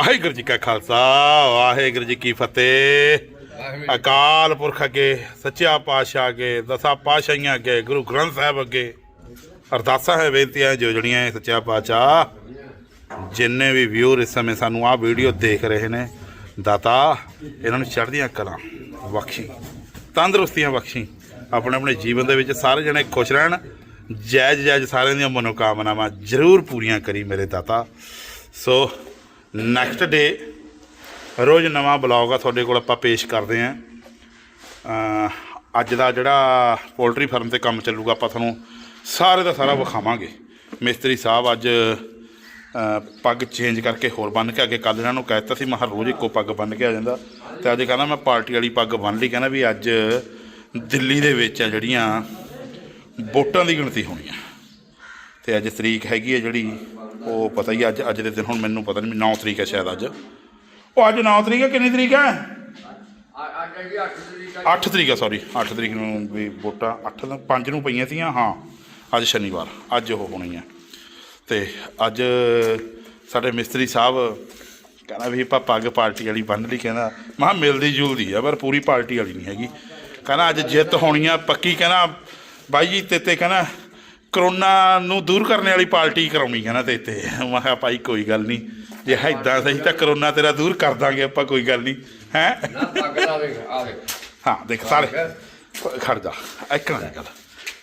ਵਾਹਿਗੁਰੂ ਜੀ ਕਾ ਖਾਲਸਾ ਵਾਹਿਗੁਰੂ ਜੀ ਕੀ ਫਤਿਹ। ਅਕਾਲ ਪੁਰਖ ਅੱਗੇ ਸੱਚਾ ਪਾਤਸ਼ਾਹ ਅੱਗੇ ਦਸਾਂ ਪਾਤਸ਼ਾਹੀਆਂ ਅੱਗੇ ਗੁਰੂ ਗ੍ਰੰਥ ਸਾਹਿਬ ਅੱਗੇ। ਅਰਦਾਸਾਂ ਹੈ ਬੇਨਤੀਆਂ ਜੋ ਜੜੀਆਂ ਹੈ ਸੱਚਾ ਪਾਤਸ਼ਾਹ ਜਿੰਨੇ ਵੀ ਵਿਊਰ ਇਸ ਸਮੇਂ ਸਾਨੂੰ ਆਹ ਵੀਡੀਓ ਦੇਖ ਰਹੇ ਨੇ ਦਾਤਾ ਇਹਨਾਂ ਨੂੰ ਚੜ੍ਹਦੀਆਂ ਕਲਾਂ ਬਖਸ਼ੀ ਤੰਦਰੁਸਤੀਆਂ ਬਖਸ਼ੀ ਆਪਣੇ ਆਪਣੇ ਜੀਵਨ ਦੇ ਵਿੱਚ ਸਾਰੇ ਜਣੇ ਖੁਸ਼ ਰਹਿਣ ਜਾਇਜ਼ ਜਾਇਜ਼ ਸਾਰਿਆਂ ਦੀਆਂ ਮਨੋਕਾਮਨਾਵਾਂ ਜ਼ਰੂਰ ਪੂਰੀਆਂ ਕਰੀ ਮੇਰੇ ਦਾਤਾ। ਸੋ ਨੈਕਸਟ ਡੇ ਰੋਜ਼ ਨਵਾਂ ਬਲੌਗ ਆ ਤੁਹਾਡੇ ਕੋਲ ਆਪਾਂ ਪੇਸ਼ ਕਰਦੇ ਆਂ ਅੱਜ ਦਾ ਜਿਹੜਾ ਪੋਲਟਰੀ ਫਾਰਮ ਤੇ ਕੰਮ ਚੱਲੂਗਾ, ਆਪਾਂ ਤੁਹਾਨੂੰ ਸਾਰੇ ਦਾ ਸਾਰਾ ਵਿਖਾਵਾਂਗੇ। ਮਿਸਤਰੀ ਸਾਹਿਬ ਅੱਜ ਪੱਗ ਚੇਂਜ ਕਰਕੇ ਹੋਰ ਬੰਨ ਕੇ ਅੱਗੇ ਕੱਲ ਇਹਨਾਂ ਨੂੰ ਕਹਿ ਦਿੱਤਾ ਸੀ, ਮੈਂ ਰੋਜ਼ ਇੱਕੋ ਪੱਗ ਬੰਨ ਕੇ ਆ ਜਾਂਦਾ। ਤੇ ਅੱਜ ਕਹਿੰਦਾ ਮੈਂ ਪਾਰਟੀ ਵਾਲੀ ਪੱਗ ਬੰਨ ਲਈ, ਕਹਿੰਦਾ ਵੀ ਅੱਜ ਦਿੱਲੀ ਦੇ ਵਿੱਚ ਆ ਜਿਹੜੀਆਂ ਵੋਟਾਂ ਦੀ ਗਿਣਤੀ ਹੋਣੀ ਆ। ਤੇ ਅੱਜ ਤਰੀਕ ਹੈਗੀ ਹੈ ਜਿਹੜੀ ਉਹ ਪਤਾ ਹੀ ਅੱਜ ਅੱਜ ਦੇ ਦਿਨ ਹੁਣ ਮੈਨੂੰ ਪਤਾ ਨਹੀਂ 9 ਤਰੀਕ ਹੈ ਸ਼ਾਇਦ ਅੱਜ। ਉਹ ਅੱਜ 9 ਤਰੀਕ ਹੈ, ਕਿੰਨੀ ਤਰੀਕ ਹੈ? 8 ਤਰੀਕ ਹੈ ਸੌਰੀ 8 ਤਰੀਕ ਨੂੰ ਵੀ ਵੋਟਾਂ 8 ਨੂੰ 5 ਨੂੰ ਪਈਆਂ ਸੀਆਂ, ਹਾਂ। ਅੱਜ ਸ਼ਨੀਵਾਰ, ਅੱਜ ਉਹ ਹੋਣੀ ਹੈ। ਤੇ ਅੱਜ ਸਾਡੇ ਮਿਸਤਰੀ ਸਾਹਿਬ ਕਹਿੰਦਾ ਵੀ ਆਪਾਂ ਪੱਗ ਪਾਰਟੀ ਵਾਲੀ ਬੰਨ ਲਈ, ਕਹਿੰਦਾ, ਮਾ ਮਿਲਦੀ ਜੁਲਦੀ ਆ, ਪਰ ਪੂਰੀ ਪਾਰਟੀ ਵਾਲੀ ਨਹੀਂ ਹੈਗੀ। ਕਹਿੰਦਾ ਅੱਜ ਜਿੱਤ ਹੋਣੀ ਆ, ਪੱਕੀ ਕਹਿੰਦਾ, ਬਾਈ ਜੀ, ਤੇ ਤੇ ਕਹਿੰਦਾ ਕਰੋਨਾ ਨੂੰ ਦੂਰ ਕਰਨ ਵਾਲੀ ਪਾਰਟੀ ਕਰਾਉਣੀ ਕਹਿੰਦਾ ਤੇ ਤੇ ਮੈਂ ਕਿਹਾ ਭਾਈ ਕੋਈ ਗੱਲ ਨਹੀਂ। ਜੇ ਇਦਾਂ ਸਹੀ ਤਾਂ ਕਰੋਨਾ ਤੇਰਾ ਦੂਰ ਕਰ ਦਾਂਗੇ ਆਪਾਂ ਕੋਈ ਗੱਲ ਨਹੀਂ। ਹੈ? ਨਾ ਹਾਂ ਦੇਖ ਸਾਰੇ। ਖੜ ਜਾ। ਇੱਕ ਨਾ ਗੱਲ।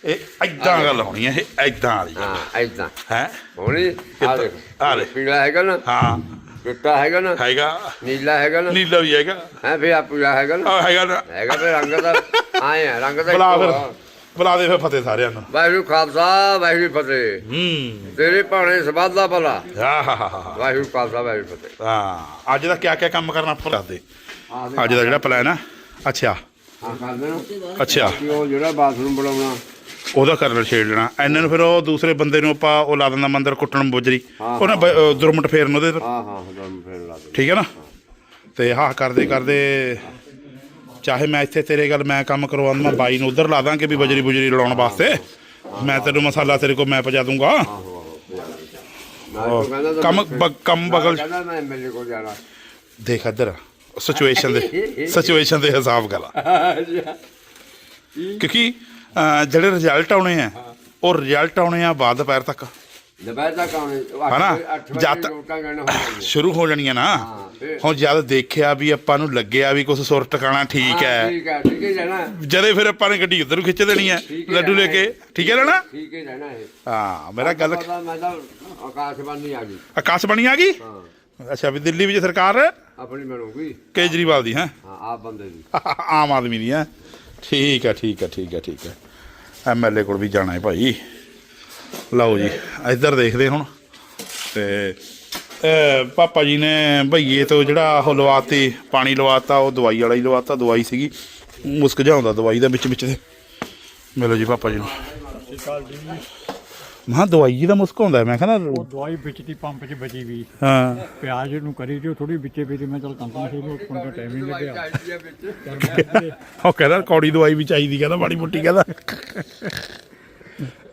ਇਹ ਐਦਾਂ ਗੱਲ ਹੋਣੀ ਹੈ ਇਹ ਐਦਾਂ ਵਾਲੀ ਹਾਂ ਐਦਾਂ ਹੈ? ਹੋਣੀ? ਆ ਦੇਖ। ਆ ਦੇਖ। ਪੀਲਾ ਹੈਗਾ ਨਾ? ਹਾਂ। ਚਿੱਟਾ ਹੈਗਾ ਨਾ? ਹੈਗਾ। ਨੀਲਾ ਹੈਗਾ ਨਾ? ਨੀਲਾ ਵੀ ਹੈਗਾ। ਹੈ ਫੇ ਆ ਪੀਲਾ ਹੈਗਾ ਨਾ? ਹੈਗਾ ਨਾ। ਹੈਗਾ ਫੇ ਰੰਗ ਦਾ ਆਏ ਰੰਗ ਦਾ ਬੁਲਾ ਫਿਰ। ਬੁਲਾ ਦੇ ਫਿਰ ਫਤਿਹ ਸਾਰਿਆਂ ਨੂੰ। ਵਾਹਿਗੁਰੂ ਖਾਲਸਾ ਵਾਹਿਗੁਰੂ ਫਤਿਹ। ਹੂੰ। ਤੇਰੇ ਭਾਣੇ ਸਬਦ ਦਾ ਭਲਾ ਆ ਹਾ ਹਾ ਹਾ ਵਾਹਿਗੁਰੂ ਖਾਲਸਾ ਵਾਹਿਗੁਰੂ ਫਤਿਹ। ਹਾਂ ਅੱਜ ਦਾ ਕਿਆ ਕਿਆ ਕੰਮ ਕਰਨਾ ਆਪਾਂ ਦੱਸਦੇ ਅੱਜ ਦਾ ਜਿਹੜਾ ਪਲਾਨ ਆ? ਅੱਛਾ। ਹਾਂ ਕਰਦੇ ਨਾ ਅੱਛਾ। ਕਿ ਉਹ ਜਿਹੜਾ ਬਾਥਰੂਮ ਬਣਾਉਣਾ। ਉਹਦਾ ਕਰਨਲ ਛੇੜ ਲੈਣਾ। ਇਹਨਾਂ ਨੂੰ ਫਿਰ ਉਹ ਦੂਸਰੇ ਬੰਦੇ ਨੂੰ ਆਪਾਂ ਉਹ ਲਾ ਦਿੰਦਾ ਮੰਦਰ ਕੁੱਟਣ ਬੁਜਰੀ। ਹਾਂ, ਉਹਨੇ ਦੁਰਮਟ ਫੇਰਨ ਉਹਦੇ ਤੇ। ਹਾਂ ਹਾਂ ਦਮ ਫੇਰ ਲਾ ਦੇ ਠੀਕ ਹੈ ਨਾ? ਤੇ ਹਾਂ ਕਰਦੇ ਕਰਦੇ ਚਾਹੇ ਮੈਂ ਇੱਥੇ ਤੇਰੇ ਗੱਲ ਮੈਂ ਕੰਮ ਕਰਵਾਉਂਦਾ ਮੈਂ ਬਾਈ ਨੂੰ ਉਧਰ ਲਾ ਦਾਂ ਕਿ ਵੀ ਬਜਰੀ ਬੁਜਰੀ ਲਾਉਣ ਵਾਸਤੇ। ਮੈਂ ਤੈਨੂੰ ਮਸਾਲਾ ਤੇਰੇ ਕੋਲ ਮੈਂ ਪਹੁੰਚਾ ਦੂੰਗਾ। ਕੰਮ ਕੰਮ ਬਗਲ ਕਹਿੰਦਾ ਮੈਂ ਐਮਐਲਏ ਕੋਲ ਜਾਣਾ। ਦੇਖ ਇੱਧਰ ਸਿਚੁਏਸ਼ਨ ਦੇ ਸਿਚੁਏਸ਼ਨ ਦੇ ਹਿਸਾਬ ਗੱਲ ਕਿਉਂਕਿ ਜਿਹੜੇ ਰਿਜ਼ਲਟ ਆਉਣੇ ਆ ਉਹ ਰਿਜ਼ਲਟ ਆਉਣੇ ਆ ਬਾਅਦ ਦੁਪਹਿਰ ਤੱਕ। ਦੁਪਹਿਰ ਤੱਕ ਆਉਣੇ ਹਨਾ? 8 ਵਜੇ ਜਦ- ਰੋਟਾਂ ਗਣ ਹੋ ਜਾਣੀਆਂ ਸ਼ੁਰੂ ਹੋ ਜਾਣੀਆਂ ਨਾ। ਹਾਂ, ਫਿਰ- ਹੁਣ ਜਦ ਦੇਖਿਆ ਵੀ ਆਪਾਂ ਨੂੰ ਲੱਗਿਆ ਵੀ ਕੁਝ ਸੁਰ ਟਿਕਾਣਾ ਠੀਕ ਹਾਂ, ਹੈ। ਠੀਕ ਹੈ ਠੀਕ ਹੈ ਜਾਣਾ। ਜਦੇ ਫਿਰ ਆਪਾਂ ਨੇ ਗੱਡੀ ਉੱਧਰ ਨੂੰ ਖਿੱਚ ਦੇਣੀ ਹੈ ਠੀਕ ਹੈ ਲੱਡੂ ਲੈ ਕੇ। ਠੀਕ ਹੈ ਨਾ? ਠੀਕ ਹੈ ਜਾਣਾ ਇਹ। ਹਾਂ ਮੇਰਾ ਗੱਲ ਪਤਾ ਮੈਂ ਤਾਂ ਆਕਾਸ਼ਬਾਣੀ ਆ ਗਈ। ਆਕਾਸ਼ਬਾਣੀ ਆ ਗਈ? ਹਾਂ। ਅੱਛਾ ਵੀ ਦਿੱਲੀ ਵਿੱਚ ਸਰਕਾਰ ਆਪਣੀ ਬਣੂਗੀ। ਕੇਜਰੀਵਾਲ ਦੀ ਹੈ? ਹਾਂ ਆਪ ਬੰਦੇ ਦੀ। ਆਮ ਆਦਮੀ ਦੀ ਹੈ? ਠੀਕ ਹੈ ਠੀਕ ਹੈ ਠੀਕ ਹੈ ਠੀਕ ਹੈ। ਐਮਐਲਏ ਕੋਲ ਵੀ ਜਾਣਾ ਹੈ ਭਾਈ। ਲਓ ਜੀ ਇੱਧਰ ਦੇਖਦੇ ਹੁਣ। ਤੇ ਪਾਪਾ ਜੀ ਨੇ ਭਈਏ ਤੋਂ ਜਿਹੜਾ ਉਹ ਲਵਾਤੀ ਪਾਣੀ ਲਵਾਤਾ ਉਹ ਦਵਾਈ ਵਾਲਾ ਹੀ ਲਵਾਤਾ ਦਵਾਈ ਸੀਗੀ। ਮੁਸਕ ਜਾਉਂਦਾ ਦਵਾਈ ਦਾ ਵਿੱਚ ਵਿੱਚ ਦੇ ਮਿਲੋ ਜੀ ਪਾਪਾ ਜੀ ਨੂੰ। ਮਹਾਂ ਦਵਾਈ ਦਾ ਮੁਸਕ ਆਉਂਦਾ ਮੈਂ ਕਹਿੰਦਾ ਉਹ ਦਵਾਈ ਵਿੱਚ ਦੀ ਪੰਪ 'ਚ ਬਚੀ ਵੀ। ਹਾਂ। ਪਿਆਜ਼ ਨੂੰ ਕਰੀ ਜੋ ਥੋੜੀ ਵਿੱਚੇ ਵੀ ਮੈਂ ਚਲ ਕੰਪਨੀ ਸੀ ਨੂੰ ਕੋਈ ਟਾਈਮ ਨਹੀਂ ਲੱਗਿਆ। ਵਿੱਚ ਮੈਂ ਉਹ ਕਹਿੰਦਾ ਕੌੜੀ ਦਵਾਈ ਵੀ ਚਾਹੀਦੀ ਕਹਿੰਦਾ ਮਾੜੀ ਮੋਟੀ ਕਹਿੰਦਾ।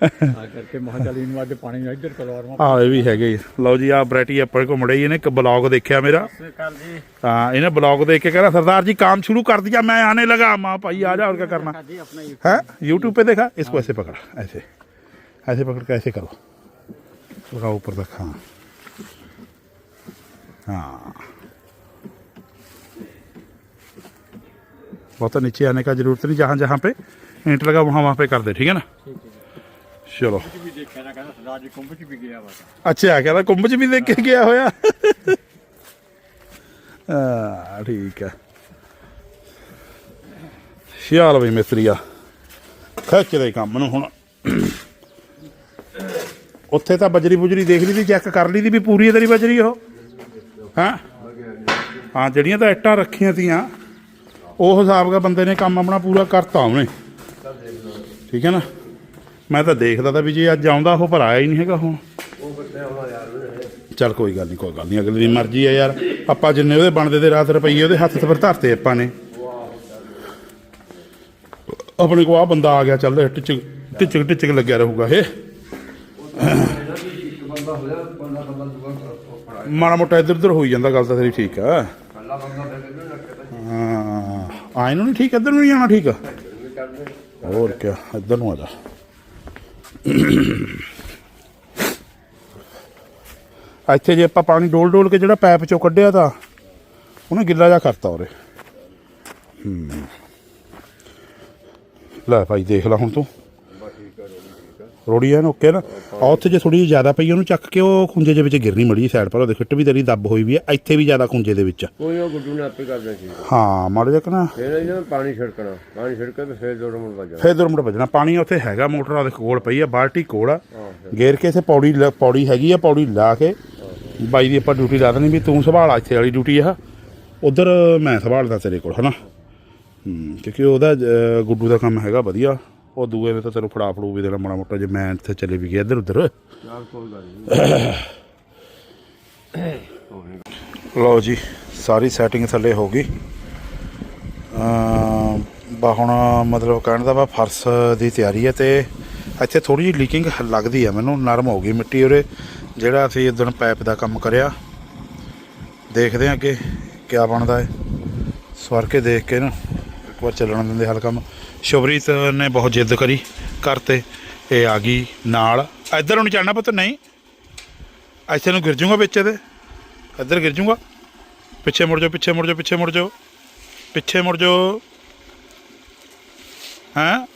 ਆ ਕਰਕੇ ਮਹਾ ਚੱਲ ਇਹਨੂੰ ਅੱਜ ਪਾਣੀ ਇੱਧਰ ਕਲਵਾਰ ਮਾ ਆ ਇਹ ਵੀ ਹੈਗੇ ਜੀ। ਲਓ ਜੀ ਆ ਵੈਰਾਈਟੀ ਆਪਣੇ ਕੋਲ ਮੁੜੇ ਇਹਨੇ ਇੱਕ ਬਲੌਗ ਦੇਖਿਆ ਮੇਰਾ ਕੱਲ ਜੀ ਹਾਂ ਇਹਨੇ ਬਲੌਗ ਦੇਖ ਕੇ ਕਹਿੰਦਾ सरदार जी काम शुरू कर दिया मैं आने लगा माँ भाई आ जा और क्या करना ਜੀ ਆਪਣਾ ਹੀ है यूट्यूब पे देखा इसको ऐसे पकड़ ऐसे ऐसे पकड़ के ऐसे करो लगाओ ऊपर तक हाँ हाँ बहुत नीचे आने का जरूरत नहीं जहाँ जहाँ पे ईंट लगा वहाँ वहाँ पे कर दे ठीक है ना चलो ਵੀ ਦੇਖਿਆ ਨਾ ਕਹਿੰਦਾ ਸਰਦਾਰ ਜੀ ਕੁੰਭ 'ਚ ਵੀ ਗਿਆ ਵਾ। ਅੱਛਾ ਕਹਿੰਦਾ ਕੁੰਭ ਚ ਵੀ ਦੇਖ ਕੇ ਗਿਆ ਹੋਇਆ। ਆ ਠੀਕ ਹੈ ਸ਼ਿਆਲ ਬਈ ਮਿਸਤਰੀਆ ਖਿੱਚ ਦੇ ਕੰਮ ਨੂੰ ਹੁਣ। ਉੱਥੇ ਤਾਂ ਬਜਰੀ ਬੁਜਰੀ ਦੇਖ ਲਈ ਦੀ ਚੈੱਕ ਕਰ ਲਈ ਦੀ ਵੀ ਪੂਰੀ ਹੈ ਤੇਰੀ ਬਜਰੀ ਉਹ। ਹਾਂ? ਹਾਂ ਜਿਹੜੀਆਂ ਤਾਂ ਇੱਟਾਂ ਰੱਖੀਆਂ ਤੀਆਂ ਉਹ ਹਿਸਾਬ ਦਾ ਬੰਦੇ ਨੇ ਕੰਮ ਆਪਣਾ ਪੂਰਾ ਕਰਤਾ ਉਹਨੇ। ਠੀਕ ਹੈ ਨਾ? ਮੈਂ ਤਾਂ ਦੇਖਦਾ ਤਾਂ ਵੀ ਜੇ ਅੱਜ ਆਉਂਦਾ ਉਹ ਪਰ ਆਇਆ ਹੀ ਨਹੀਂ ਹੈਗਾ ਹੁਣ। ਚੱਲ ਕੋਈ ਗੱਲ ਨਹੀਂ ਕੋਈ ਗੱਲ ਨਹੀਂ ਅਗਲੇ ਦੀ ਮਰਜ਼ੀ ਹੈ ਯਾਰ। ਆਪਾਂ ਜਿੰਨੇ ਉਹਦੇ ਬਣਦੇ ਤੇ ਰਾਤ ਰੁਪਈਏ ਉਹਦੇ ਹੱਥ ਤੇ ਧਰਤੇ ਆਪਾਂ ਨੇ। ਆਪਣੇ ਕੋ ਆ ਬੰਦਾ ਆ ਗਿਆ ਚੱਲ ਟਿਚਕ ਟਿਚਕ ਟਿਚਕ ਲੱਗਿਆ ਰਹੂਗਾ ਇਹ ਮਾੜਾ ਮੋਟਾ ਇੱਧਰ ਉੱਧਰ ਹੋਈ ਜਾਂਦਾ ਗੱਲ ਤਾਂ ਤੇਰੀ ਠੀਕ ਆ। ਹਾਂ ਆਏ ਨੂੰ ਨਹੀਂ ਠੀਕ ਇੱਧਰ ਨੂੰ ਨਹੀਂ ਜਾਣਾ ਠੀਕ। ਆ ਹੋਰ ਕਿਆ ਇੱਧਰ ਨੂੰ ਆ ਜਾ। ਇੱਥੇ ਜੇ ਆਪਾਂ ਪਾਣੀ ਡੋਲ ਡੋਲ ਕੇ ਜਿਹੜਾ ਪਾਈਪ ਚੋਂ ਕੱਢਿਆ ਤਾਂ ਉਹਨੇ ਗਿੱਲਾ ਜਿਹਾ ਕਰਤਾ ਉਰੇ। ਹੂੰ। ਲੈ ਭਾਈ ਦੇਖ ਲੈ ਹੁਣ ਤੂੰ ਬਸ ਠੀਕ ਆ ਰੋਣੀ ਠੀਕ ਆ ਰੋੜੀ ਐਨ ਓਕੇ ਨਾ। ਆ ਉੱਥੇ ਜੇ ਥੋੜੀ ਜਿਹੀ ਜ਼ਿਆਦਾ ਪਈ ਉਹਨੂੰ ਚੱਕ ਕੇ ਉਹ ਖੁੰਝੇ ਦੇ ਵਿੱਚ ਗਿਰਨੀ ਮੜੀ ਸਾਈਡ ਪਰ। ਉਹ ਦੇਖ ਫਿੱਟ ਵੀ ਤੇਰੀ ਦੱਬ ਹੋਈ ਵੀ ਹੈ ਇੱਥੇ ਵੀ ਜ਼ਿਆਦਾ ਖੁੰਝੇ ਦੇ ਵਿੱਚ। ਕੋਈ ਉਹ ਗੁੱਡੂ ਨੇ ਆਪੇ ਕਰਨਾ ਸੀ। ਹਾਂ ਮਾੜੇ ਜਿਹਾ ਕੁ ਨਾ ਫਿਰ ਇਹਨਾਂ ਨੂੰ ਪਾਣੀ ਛਿੜਕਣਾ। ਪਾਣੀ ਛਿੜਕੇ ਤੇ ਫਿਰ ਦੋ ਵੱਜਣਾ ਫੇਰ ਦੁਰਮਟ ਵੱਜਣਾ। ਪਾਣੀ ਉੱਥੇ ਹੈਗਾ ਮੋਟਰ ਦੇ ਕੋਲ ਪਈ ਆ ਬਾਲਟੀ ਕੋਲ ਆ। ਗੇਰ ਕੇ ਇਥੇ ਪੌੜੀ ਲ- ਪੌੜੀ ਹੈਗੀ ਆ ਪੌੜੀ ਲਾ ਕੇ। ਬਾਈ ਦੀ ਆਪਾਂ ਡਿਊਟੀ ਲਾ ਦੇਣੀ ਵੀ ਤੂੰ ਸੰਭਾਲ ਇੱਥੇ ਵਾਲੀ ਡਿਊਟੀ ਆ। ਉਧਰ ਮੈਂ ਸੰਭਾਲਦਾ ਤੇਰੇ ਕੋਲ ਹਨਾ? ਹੂੰ ਕਿਉਂਕਿ ਉਹਦਾ ਅਹ, ਗੁੱਡੂ ਦਾ ਕੰਮ ਹੈਗਾ ਵਧੀਆ। ਉਹ ਦੂਏ ਵੇ ਤਾਂ ਤੈਨੂੰ ਫੜਾ ਫੜੂ ਵੀ ਦੇਣਾ ਮਾੜਾ ਮੋਟਾ ਜੇ ਮੈਂ ਇੱਥੇ ਚਲੇ ਵੀ ਗਿਆ ਇੱਧਰ ਉੱਧਰ। ਯਾਰ ਕੋਈ ਗੱਲ ਨਹੀਂ ਲਓ ਜੀ ਸਾਰੀ ਸੈਟਿੰਗ ਥੱਲੇ ਹੋ ਗਈ। ਅਮ ਬਾ ਹੁਣ ਮਤਲਬ ਕਹਿਣ ਦਾ ਵਾ ਫਰਸ਼ ਦੀ ਤਿਆਰੀ ਹੈ ਤੇ ਇੱਥੇ ਥੋੜੀ ਜਿਹੀ ਲੀਕਿੰਗ ਲੱਗਦੀ ਆ ਮੈਨੂੰ ਨਰਮ ਹੋ ਗਈ ਮਿੱਟੀ ਉਰੇ ਜਿਹੜਾ ਅਸੀਂ ਉਦੋਂ ਪਾਈਪ ਦਾ ਕੰਮ ਕਰਿਆ। ਦੇਖਦੇ ਹਾਂ ਕਿ ਕਿਆ ਬਣਦਾ ਹੈ। ਸਵਰ ਕੇ ਦੇਖ ਕੇ ਨਾ ਇੱਕ ਵਾਰ ਚੱਲਣ ਦਿੰਦੇ ਹਲ ਕੰਮ ਸ਼ੁਭਰੀਤ ਨੇ ਬਹੁਤ ਜਿੱਦ ਕਰੀ ਕਰਤੇ ਇਹ ਆ ਗਈ ਨਾਲ। ਇੱਧਰ ਨੂੰ ਨਹੀਂ ਚੜਨਾ ਪੁੱਤ, ਨਹੀਂ। ਇੱਥੇ ਨੂੰ ਗਿਰ ਜੂਗਾ ਵਿੱਚ ਇਹਦੇ ਇੱਧਰ ਗਿਰ ਜੂਗਾ। ਪਿੱਛੇ ਮੁੜ ਜਾਓ, ਪਿੱਛੇ ਮੁੜ ਜਾਓ, ਪਿੱਛੇ ਮੁੜ ਜਾਓ। ਪਿੱਛੇ ਮੁੜ ਜਾਓ। ਹੈਂ?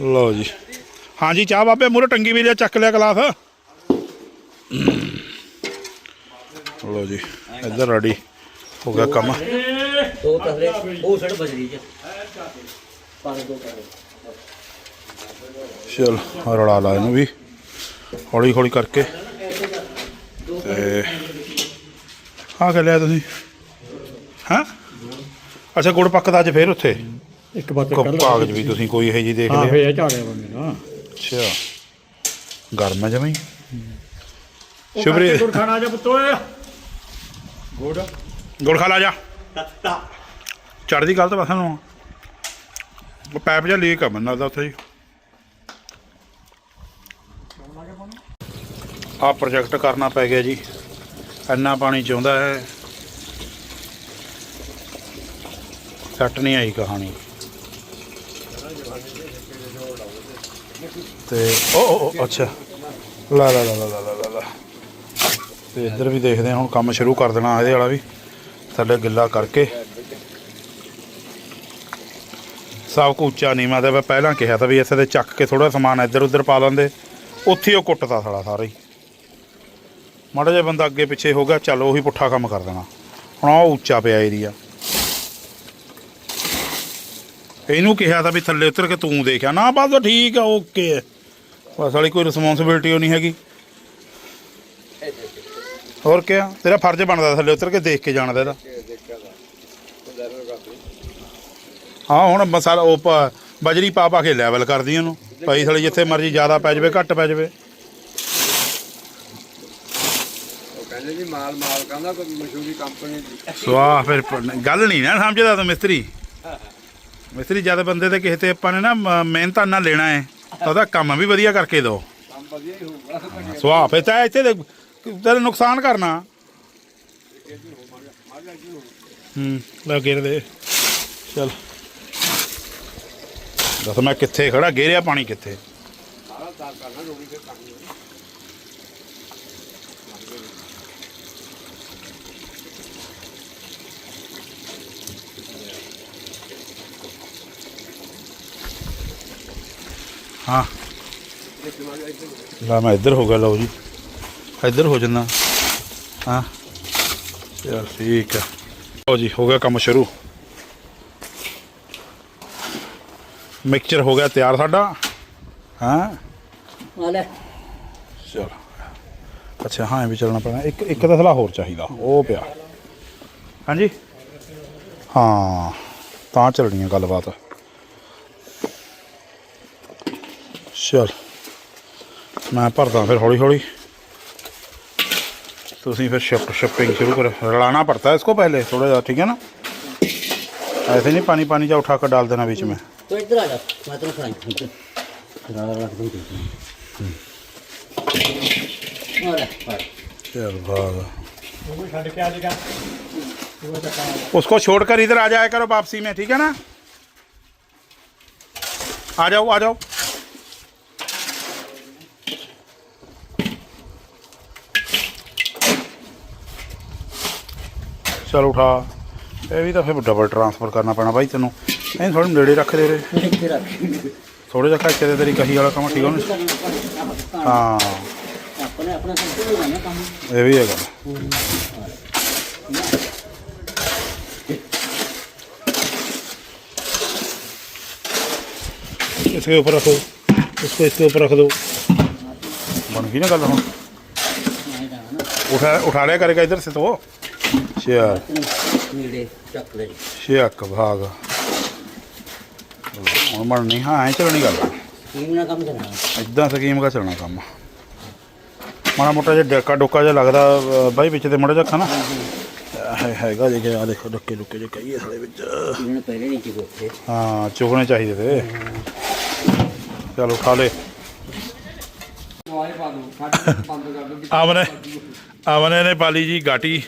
ਲਓ ਜੀ। ਹਾਂਜੀ, ਚਾਹ ਬਾਬੇ ਮੂਰੇ ਟੰਗੀ ਵੀ ਲਿਆ, ਚੱਕ ਲਿਆ ਗਲਾਸ। ਲਓ ਜੀ, ਇੱਧਰ ਰੈਡੀ। ਹੋ ਗਿਆ ਕੰਮ। ਦੋ ਤਸਲੇ ਉਹ ਸੜ ਬਜਰੀ ਚ। ਪਾਣੀ ਦੋ ਤਸਲੇ ਚਲ ਰਲਾ ਲਾ ਇਹਨੂੰ ਵੀ। ਹੌਲੀ ਹੌਲੀ ਕਰਕੇ। ਤੇ ਆ ਕੇ ਲਿਆ ਤੁਸੀਂ? ਹਾਂ? ਅੱਛਾ ਗੁੜ ਪੱਕਦਾ ਅੱਜ ਫੇਰ ਉੱਥੇ। ਇੱਕ ਬਾਤ ਕੋ- ਕਾਗਜ਼ ਵੀ ਤੁਸੀਂ ਕੋਈ ਇਹੋ ਜੀ ਦੇਖ ਹਾਂ ਲਿਆ? ਫੇ ਇਹ ਝਾੜਿਆ ਬੰਦੇ ਨਾ। ਅੱਛਾ। ਗਰਮ ਹੈ। ਜਮਈ ਸ਼ੁਭਰੀ ਗੁੜ ਖਾਣਾ ਜਾ ਪੁੱਤੋ ਗੁੜ? ਖਾ ਲਾ ਜਾ। ਤੱਤਾ। ਚੜਦੀ ਗੱਲ ਤਾਂ ਬਸ ਨੂੰ ਉਹ ਪੈਪ ਜਿਹਾ ਲੀਕ ਆ ਮੈਨੂੰ ਲੱਗਦਾ ਉੱਥੇ ਜੀ। ਆ ਪ੍ਰੋਜੈਕਟ ਕਰਨਾ ਪੈ ਗਿਆ ਜੀ। ਇੰਨਾ ਪਾਣੀ ਚਾਹੁੰਦਾ ਹੈ। ਸੱਟ ਨਹੀਂ ਆਈ ਕਹਾਣੀ। ਤੇ ਉਹ, ਅੱਛਾ। ਲਾ ਲਾ ਲਾ ਲਾ, ਲਾ ਲਾ ਤੇ ਇੱਧਰ ਵੀ ਦੇਖਦੇ ਹਾਂ ਹੁਣ ਕੰਮ ਸ਼ੁਰੂ ਕਰ ਦੇਣਾ ਇਹਦੇ ਵਾਲਾ ਵੀ। ਥੱਲੇ ਗਿੱਲਾ ਕਰਕੇ। ਸਭ ਕੁ ਉੱਚਾ ਨਹੀਂ ਮੈਂ ਤਾਂ ਪਹਿਲਾਂ ਕਿਹਾ ਤਾਂ ਵੀ ਇੱਥੇ ਤੇ ਚੱਕ ਕੇ ਥੋੜਾ ਸਮਾਨ ਇੱਧਰ ਉੱਧਰ ਪਾ ਲੈਂਦੇ। ਉੱਥੇ ਹੀ ਉਹ ਕੁੱਟਦਾ ਸਾਲਾ ਸਾਰਾ ਹੀ। ਮਾੜਾ ਜਿਹਾ ਬੰਦਾ ਅੱਗੇ ਪਿੱਛੇ ਹੋ ਗਿਆ, ਚੱਲ ਉਹੀ ਪੁੱਠਾ ਕੰਮ ਕਰ ਦੇਣਾ। ਹੁਣ ਉਹ ਉੱਚਾ ਪਿਆ ਏਰੀਆ। ਇਹਨੂੰ ਕਿਹਾ ਤਾਂ ਵੀ ਥੱਲੇ ਉਤਰ ਕੇ ਤੂੰ ਦੇਖਿਆ। ਨਾ ਬਸ ਠੀਕ ਆ, ਓਕੇ। ਬਸ ਵਾਲੀ ਕੋਈ ਰਿਸਪੌਂਸਿਬਿਲਟੀ ਉਹ ਨਹੀਂ ਹੈਗੀ। ਹੋਰ ਕਿਆ? ਤੇਰਾ ਫਰਜ਼ ਬਣਦਾ ਥੱਲੇ ਉਤਰ ਕੇ ਦੇਖ ਕੇ ਜਾਣਾ ਦਾ ਇਹਦਾ। ਹਾਂ ਹੁਣ ਮਸਾਲਾ ਉਹ ਪਾ- ਬਜਰੀ ਪਾ ਪਾ ਕੇ ਲੈਵਲ ਕਰਦੀ ਉਹਨੂੰ। ਭਾਈ ਥਲੇ ਜਿੱਥੇ ਮਰਜ਼ੀ ਜ਼ਿਆਦਾ ਪੈ ਜਾਵੇ ਘੱਟ ਪੈ ਜਾਵੇ। ਉਹ ਕਹਿੰਦੇ ਜੀ ਮਾਲ ਮਾਲ ਕਹਿੰਦਾ ਕੋਈ ਮਸ਼ਹੂਰੀ ਕੰਪਨੀ ਦੀ। ਸਵਾਹ ਫਿਰ ਪ- ਗੱਲ ਨਹੀਂ ਨਾ ਸਮਝਦਾ ਤੂੰ ਮਿਸਤਰੀ। ਮਿਸਤਰੀ ਜਦ ਬੰਦੇ ਤੇ ਕਿਸੇ ਤੇ ਆਪਾਂ ਨੇ ਨਾ ਮ- ਮਿਹਨਤਾਂ ਨਾਲ ਲੈਣਾ ਹੈ ਤਾਂ ਉਹਦਾ ਕੰਮ ਵੀ ਵਧੀਆ ਕਰਕੇ ਦਿਓ। ਕੰਮ ਵਧੀਆ ਹੀ ਹੋਊਗਾ। ਸਵਾਹ ਫਿਰ ਤਾਂ ਇੱਥੇ ਤੇ ਤੇਰਾ ਨੁਕਸਾਨ ਕਰਨਾ। ਹੂੰ, ਲੈ ਗੇਰ ਦੇ। ਚਲ। ਦੱਸ ਮੈਂ ਕਿੱਥੇ ਖੜਾ, ਗੇਰਿਆ ਪਾਣੀ ਕਿੱਥੇ? ਹਾਂ। ਲਾ ਮੈਂ ਇੱਧਰ ਹੋ ਗਿਆ, ਲਓ ਜੀ। ਇੱਧਰ ਹੋ ਜੰਨਾ। ਹਾਂ। ਚਲ ਠੀਕ ਹੈ ਲਓ ਜੀ ਹੋ ਗਿਆ ਕੰਮ ਸ਼ੁਰੂ। ਮਿਕਸਚਰ ਹੋ ਗਿਆ ਤਿਆਰ ਸਾਡਾ। ਹਾਂ। ਆ ਲੈ। ਚਲ। ਅੱਛਾ ਹਾਂ ਇਹ ਵੀ ਚੱਲਣਾ ਪੈਣਾ। ਇੱਕ ਇੱਕ ਤਸਲਾ ਹੋਰ ਚਾਹੀਦਾ। ਉਹ ਪਿਆ। ਹਾਂਜੀ? ਹਾਂ ਤਾਂ ਚੱਲਣੀ ਹੈ ਗੱਲਬਾਤ। ਚਲ। ਮੈਂ ਭਰਦਾ ਫਿਰ ਹੌਲੀ ਹੌਲੀ तो उसी फिर शप शपिंग शुरू करो। रलाना पड़ता है इसको पहले थोड़ा ज़्यादा ठीक है ना? ऐसे नहीं पानी पानी जा उठा कर डाल देना बीच में। तो इधर आ उसको छोड़कर इधर आ जाया करो वापसी में ठीक है ना? आ जाओ आ जाओ। चल उठा ਇਹ ਵੀ ਤਾਂ ਫਿਰ ਡਬਲ ਟਰਾਂਸਫਰ ਕਰਨਾ ਪੈਣਾ ਬਾਈ ਤੈਨੂੰ ਨਹੀਂ ਥੋੜੇ ਨੇੜੇ ਰੱਖ ਦੇ ਰੇ ਇੱਥੇ ਰੱਖ ਥੋੜੇ ਜਿਹਾ ਘੱਟ ਦੇ ਤੇਰੀ ਕਹੀ ਵਾਲਾ ਕੰਮ ਠੀਕ ਹੋਣਾ ਹਾਂ ਆਪਣੇ ਆਪਣਾ ਸੰਤੁਲਨ ਹੋਣਾ ਕੰਮ ਇਹ ਵੀ ਹੈਗਾ इसके ऊपर रखो इसको इसके ऊपर रख दो बन गई ना गल हम ਨਹੀਂ ਜਾਣਾ ਨਾ उठा उठा लिया करेगा इधर से तो ਅੱਛਾ ਭਾਗ ਹੁਣ ਮੜਨੀ ਹਾਂ ਐ ਚਲਣੀ ਗੱਲ। ਇਦਾਂ ਸਕੀਮ ਦਾ ਚਲਣਾ ਕੰਮ। ਮਾੜਾ ਮੋਟਾ ਜਿਹਾ ਡੱਕਾ ਡੋਕਾ ਜਿਹਾ ਲੱਗਦਾ ਬਾਈ ਵਿੱਚ ਤੇ ਮੜਾ ਜੱਖਾ ਨਾ। ਹੈ- ਹੈਗਾ ਜੇ ਕਿ ਆ ਦੇਖੋ ਡੱਕੇ ਡੁੱਕੇ ਜੇ ਕਈ ਇਸ ਵਿੱਚ। ਹਾਂ ਚੁਗਣੇ ਚਾਹੀਦੇ ਤੇ। ਚਲ ਉਠਾ ਲੈ। ਆਮਨੇ ਆਮਨੇ ਨੇ ਪਾਲੀ ਜੀ ਗਾਟੀ।